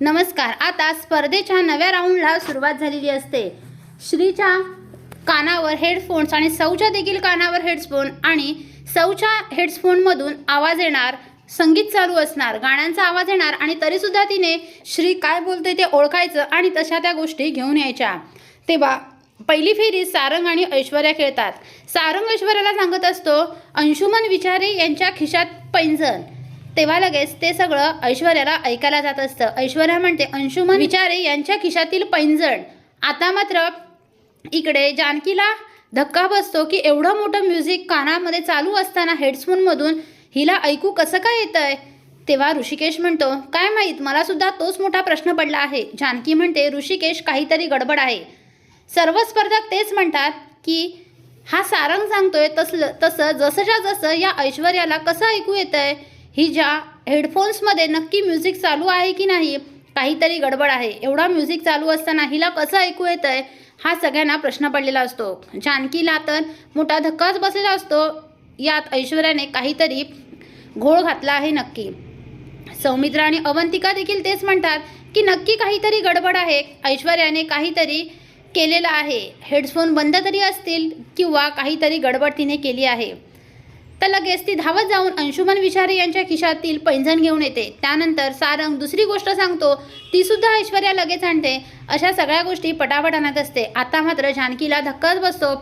नमस्कार. आता स्पर्धेच्या नव्या राऊंडला सुरुवात झालेली असते. श्रीच्या कानावर हेडफोन्स आणि सौच्या देखील कानावर हेडफोन आणि सौच्या हेडफोनमधून आवाज येणार संगीत चालू असणार गाण्यांचा आवाज येणार आणि तरीसुद्धा तिने श्री काय बोलते ते ओळखायचं आणि तशा त्या गोष्टी घेऊन यायच्या. तेव्हा पहिली फेरी सारंग आणि ऐश्वर्या खेळतात. सारंग ऐश्वर्याला सांगत असतो अंशुमन विचारे यांच्या खिशात पैंजण. तेव्हा लगेच ते सगळं ऐश्वर्याला ऐकायला जात असतं. ऐश्वर्या म्हणते अंशुमन विचारे यांच्या खिशातील पैंजण. आता मात्र इकडे जानकीला धक्का बसतो की एवढं मोठं म्युझिक कानामध्ये चालू असताना हेडफोनमधून हिला ऐकू कसं काय येतं आहे तेव्हा ऋषिकेश म्हणतो काय माहीत मला सुद्धा तोच मोठा प्रश्न पडला आहे. जानकी म्हणते ऋषिकेश काहीतरी गडबड आहे. सर्व स्पर्धक तेच म्हणतात की हा सारंग सांगतोय तसलं तसं जसंच्या जसं या ऐश्वर्याला कसं ऐकू येतं आहे ही ज्या हेडफोन्समध्ये नक्की म्युझिक चालू आहे की नाही काहीतरी गडबड आहे. एवढा म्युझिक चालू असताना हिला कसं ऐकू येतं आहे हा सगळ्यांना प्रश्न पडलेला असतो. जानकीला तर मोठा धक्काच बसलेला असतो. यात ऐश्वर्याने काहीतरी घोळ घातला आहे नक्की. सौमित्रा आणि अवंतिका देखील तेच म्हणतात की नक्की काहीतरी गडबड आहे. ऐश्वर्याने काहीतरी केलेलं आहे. हेडफोन बंद तरी असतील किंवा काहीतरी गडबड तिने केली आहे. तर लगेच ती धावत जाऊन अंशुमन विचारे यांच्या खिशातील पैंजण घेऊन येते. त्यानंतर सारंग दुसरी गोष्ट सांगतो ती सुद्धा ऐश्वर्या लगेच आणते. अशा सगळ्या गोष्टी पटापट आणत असते. आता मात्र जानकीला धक्काच बसतो.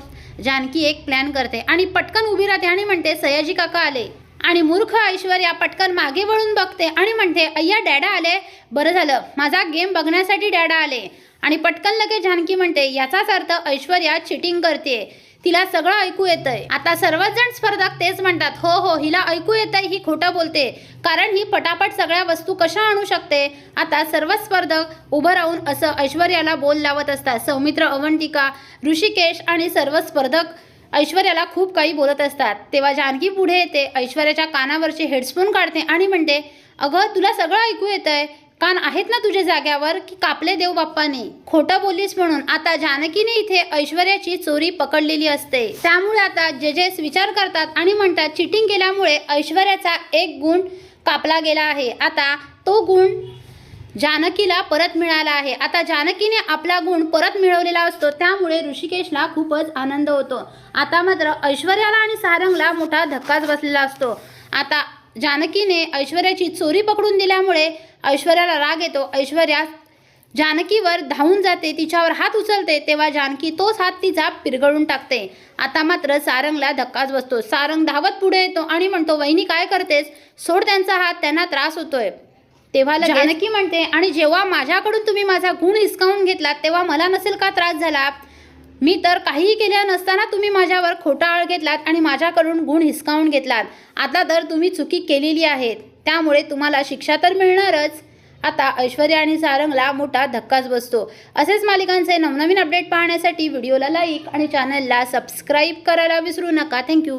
जानकी एक प्लॅन करते आणि पटकन उभी राहते आणि म्हणते सयाजी काका आले. आणि मूर्ख ऐश्वर्या पटकन मागे वळून बघते आणि म्हणते अय्या डॅडा आले. बरं झालं. माझा गेम बघण्यासाठी डॅडा आले. आणि पटकन लगेच जानकी म्हणते याचाच अर्थ ऐश्वर्या चिटिंग करते तिला सगळं ऐकू येतंय. आता सर्वच जण स्पर्धक तेच म्हणतात हो हो हिला ऐकू येतंय ही खोटं बोलते. कारण ही पटापट सगळ्या वस्तू कशा आणू शकते? आता सर्व स्पर्धक उभं राहून असं ऐश्वर्याला बोल लावत असतात. सौमित्र अवंतिका ऋषिकेश आणि सर्व स्पर्धक ऐश्वर्याला खूप काही बोलत असतात. तेव्हा जानकी पुढे येते ऐश्वर्याच्या कानावरचे हेडफोन काढते आणि म्हणते अगं तुला सगळं ऐकू येतंय. कान आहेत ना तुझ्या जाग्यावर की कापले देव बाप्पाने? खोटं बोललीस म्हणून. आता जानकीने इथे ऐश्वर्याची चोरी पकडलेली असते. त्यामुळे आता जजेस विचार करतात आणि म्हणतात चिटिंग केल्यामुळे ऐश्वर्याचा एक गुण कापला गेला आहे. आता तो गुण जानकीला परत मिळाला आहे. आता जानकीने आपला गुण परत मिळवलेला असतो. त्यामुळे ऋषिकेशला खूपच आनंद होतो. आता मात्र ऐश्वर्याला आणि सारंगला मोठा धक्काच बसलेला असतो. आता जानकीने ऐश्वर्याची चोरी पकडून दिल्यामुळे ऐश्वर्याला राग येतो. ऐश्वर्या जानकीवर धावून जाते तिच्यावर हात उचलते तेव्हा जानकी तोच हात तिचा पिरगळून टाकते. आता मात्र सारंगला धक्काच बसतो. सारंग धावत पुढे येतो आणि म्हणतो वहिनी काय करतेस? सोड त्यांचा हात त्यांना त्रास होतोय. तेव्हा जानकी म्हणते आणि जेव्हा माझ्याकडून तुम्ही माझा गुण हिसकावून घेतलात तेव्हा मला नसेल का त्रास झाला? मी तर काहीही केल्या नसताना तुम्ही माझ्यावर खोटा आळ घेतलात आणि माझ्याकडून गुण हिसकावून घेतलात. आता तर तुम्ही चुकी केलेली आहेत. त्यामुळे तुम्हाला शिक्षा तर मिळणारच. आता ऐश्वर्या आणि सारंगला मोठा धक्काच बसतो. असेच मालिकांचे नवनवीन अपडेट पाहण्यासाठी व्हिडिओला लाईक आणि चॅनलला सबस्क्राईब करायला विसरू नका. थँक्यू